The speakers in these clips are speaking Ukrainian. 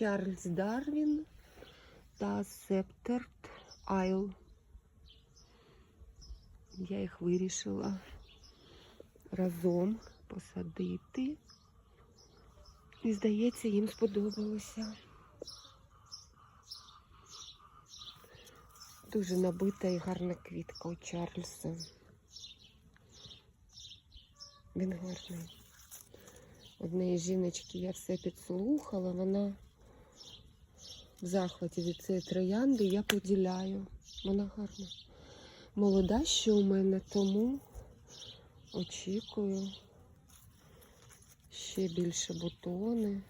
Чарльз Дарвін та Септерт Айл. Я їх вирішила разом посадити. І, здається, їм сподобалося. Дуже набита і гарна квітка у Чарльза. Він гарний. Однієї жіночки я все підслухала, вона в захваті від цієї троянди, я поділяю. Вона гарна. Молода ще у мене, тому очікую ще більше бутони.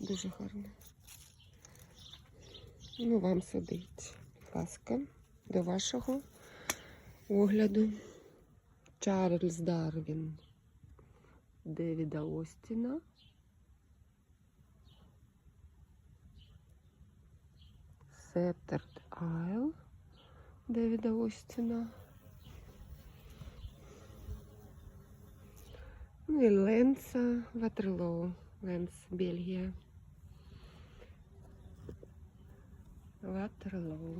Дуже гарно. Ну, вам садить. Будь ласка, до вашого огляду. Чарльз Дарвін Девіда Остіна. Септерт Айл Девіда Остіна. Ну і Ленса Ватерлоу. Ленс, Бельгія. Ватерлоу.